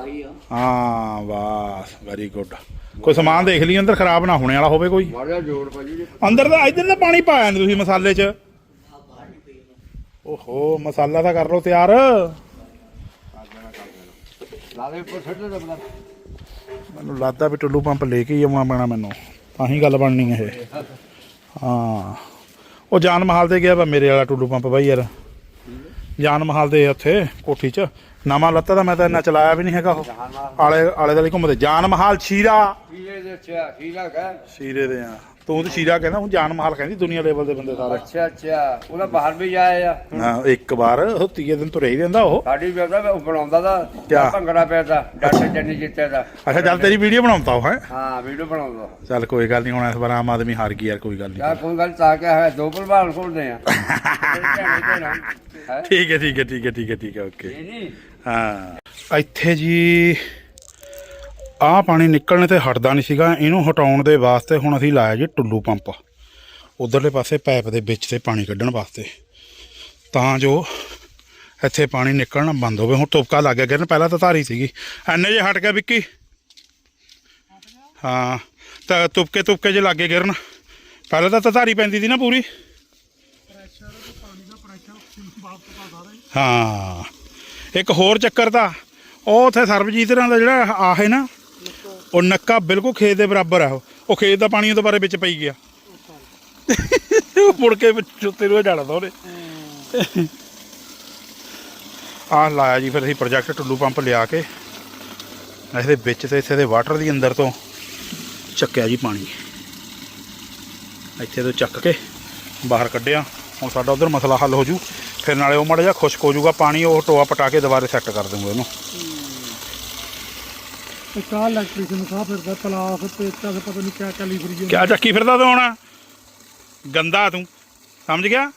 ਆਈ ਆ ਹਾਂ ਬਸ ਵੈਰੀ ਗੁੱਡ ਕੋਈ ਸਮਾਨ ਦੇਖ ਲਈ ਅੰਦਰ ਖਰਾਬ ਨਾ ਹੋਣੇ ਵਾਲਾ ਹੋਵੇ ਕੋਈ। ਮਾਰਿਆ ਜੋੜ ਭਾਜੀ ਜੀ ਅੰਦਰ ਦਾ ਇੱਧਰ ਦਾ ਪਾਣੀ ਪਾਇਆ ਨਹੀਂ ਤੁਸੀਂ ਮਸਾਲੇ 'ਚ। ਓਹੋ ਮਸਾਲਾ ਤਾਂ ਕਰ ਲਓ ਤਿਆਰ। ਉੱਪਰ ਛੱਡ ਦੇ ਮੈਨੂੰ ਲੱਗਦਾ ਵੀ ਟੁੱਲੂ ਪੰਪ ਲੈ ਕੇ ਹੀ ਆਉਣਾ ਪੈਣਾ ਮੈਨੂੰ। ਤਾਂ ਹੀ ਗੱਲ ਬਣਨੀ ਇਹ। ਹਾਂ। ਉਹ ਜਾਨ ਮਹਾਲ ਤੇ ਗਿਆ ਵਾ ਮੇਰੇ ਵਾਲਾ ਟੁੱਲੂ ਪੰਪ ਬਾਈ ਯਾਰ। ਜਾਨ ਮਹਾਲ ਦੇ ਉੱਥੇ ਕੋਠੀ 'ਚ। ਨਵਾਂ ਲੱਤਾ ਤਾਂ ਮੈਂ ਤਾਂ ਇੰਨਾ ਚਲਾਇਆ ਵੀ ਨਹੀਂ ਹੈਗਾ ਉਹ। ਆਲੇ ਆਲੇ ਦਾਲੇ ਘੁੰਮਦੇ। ਜਾਨ ਮਹਾਲ ਸ਼ੀਰਾ। ਕੀਲੇ ਦੇ ਅੱਛਾ ਕੀਲਾ ਕਾ ਸ਼ੀਰੇ ਦੇ ਆ ਤੂੰ ਤਾਂ ਸ਼ੀਰਾ ਕਹਿੰਦਾ ਹੁਣ ਜਾਨ ਮਹਾਲ ਕਹਿੰਦੀ ਦੁਨੀਆ ਲੈਵਲ ਦੇ ਬੰਦੇ ਸਾਰੇ। ਅੱਛਾ ਅੱਛਾ। ਉਹਦਾ ਬਾਹਰ ਵੀ ਜਾਇਆ ਆ। ਹਾਂ ਇੱਕ ਵਾਰ ਉਹ ਤੀਏ ਦਿਨ ਤੁਰੇ ਹੀ ਰਹਿੰਦਾ ਉਹ। ਸਾਡੀ ਵੀ ਉਹਦਾ ਉਹ ਬਣਾਉਂਦਾ ਦਾ? ਭੰਗੜਾ ਤਾ ਡਾਕਟਰ ਜੰਨੀ ਜਿੱਤੇ ਦਾ। ਅੱਛਾ ਚੱਲ ਤੇਰੀ ਵੀਡੀਓ ਬਣਾਉਂਦਾ ਉਹ ਹੈ? ਹਾਂ ਵੀਡੀਓ ਬਣਾਉਂਦਾ। ਚੱਲ ਕੋਈ ਗੱਲ ਨਹੀਂ ਹੁਣ ਇਸ ਵਾਰ ਆਮ ਆਦਮੀ ਹਾਰ ਗਈ ਯਾਰ ਕੋਈ ਗੱਲ ਯਾਰ ਨਹੀਂ ਕੋਈ ਗੱਲ ਤਾਂ ਕਿਆ ਹੈ ਦੋ ਪ੍ਰਭਾਵ ਖੋਲਦੇ ਆ। ਠੀਕ ਹੈ ਠੀਕ ਹੈ ਠੀਕ ਹੈ ਠੀਕ ਹੈ ਠੀਕ ਹੈ ਓਕੇ। ਹਾਂ। ਇੱਥੇ ਜੀ ਆਹ ਪਾਣੀ ਨਿਕਲਣੇ ਤੇ ਹਟਦਾ ਨਹੀਂ ਸੀਗਾ। ਇਹਨੂੰ ਹਟਾਉਣ ਦੇ ਵਾਸਤੇ ਹੁਣ ਅਸੀਂ ਲਾਇਆ ਜੀ ਟੁੱਲੂ ਪੰਪ। ਉਧਰਲੇ ਪਾਸੇ ਪਾਈਪ ਦੇ ਵਿੱਚ ਤੇ ਪਾਣੀ ਕੱਢਣ ਵਾਸਤੇ। ਤਾਂ ਜੋ ਇੱਥੇ ਪਾਣੀ ਨਿਕਲਣਾ ਬੰਦ ਹੋਵੇ। ਹੁਣ ਤੁਪਕਾ ਲੱਗ ਗਿਆ ਗਿਰਨ। ਪਹਿਲਾਂ ਤਾਂ ਧਾਰੀ ਸੀਗੀ। ਐਨੇ ਜੇ ਹਟ ਗਿਆ ਵਿੱਕੀ। ਹਾਂ ਤਾਂ ਤੁਪਕੇ ਤੁਪਕੇ ਜੇ ਲੱਗੇ ਗਿਰਨ। ਪਹਿਲਾਂ ਤਾਂ ਧਾਰੀ ਪੈਂਦੀ ਸੀ ਨਾ ਪੂਰੀ। ਹਾਂ। ਇੱਕ ਹੋਰ ਚੱਕਰ ਤਾਂ, ਉਹ ਉੱਥੇ ਸਰਬਜੀਤ ਰਾਂ ਦਾ ਜਿਹੜਾ ਆਹ ਹੈ ਨਾ, ਉਹ ਨੱਕਾ ਬਿਲਕੁਲ ਖੇਤ ਦੇ ਬਰਾਬਰ ਆ ਉਹ। ਉਹ ਖੇਤ ਦਾ ਪਾਣੀ ਉਹਦੇ ਬਾਰੇ ਵਿੱਚ ਪਈ ਗਿਆ। ਉਹ ਮੁੜ ਕੇ ਵਿੱਚ ਉੱਤੇ ਨੂੰ ਜਾਣਾ ਤਾ ਉਹਨੇ। ਆਹ ਲਾਇਆ ਜੀ ਫਿਰ ਅਸੀਂ ਪ੍ਰੋਜੈਕਟ ਟੁੱਲੂ ਪੰਪ ਲਿਆ ਕੇ, ਇਹਦੇ ਵਿੱਚ ਤੇ ਇੱਥੇ ਦੇ ਵਾਟਰ ਦੀ ਅੰਦਰ ਤੋਂ ਚੱਕਿਆ ਜੀ ਪਾਣੀ। ਇੱਥੇ ਤੋਂ ਚੱਕ ਕੇ ਬਾਹਰ ਕੱਢਿਆ, ਹੁਣ ਸਾਡਾ ਉਧਰ ਮਸਲਾ ਹੱਲ ਹੋ ਜੂ। ਫਿਰ ਨਾਲੇ ਉਹ ਮਾੜਾ ਜਿਹਾ ਖੁਸ਼ਕ ਹੋ ਜਾਊਗਾ ਪਾਣੀ ਉਹ ਟੋਆ ਪਟਾ ਕੇ ਦੁਬਾਰੇ ਸੈੱਟ ਕਰ ਦੂੰਗਾ ਇਹਨੂੰ। ਇੱਕ ਆ ਇਲੈਕਟ੍ਰੀਸ਼ੀਅਨ ਕਾ ਫਿਰਦਾ ਤਲਾਕ ਤੇ ਚੱਲ ਪਤਾ ਨਹੀਂ ਕਿਆ ਕਿਆ ਲੀਵਰੀ ਕਿਆ ਚੱਕੀ ਫਿਰਦਾ ਤੂੰ ਹੁਣ? ਗੰਦਾ ਤੂੰ। ਸਮਝ ਗਿਆ?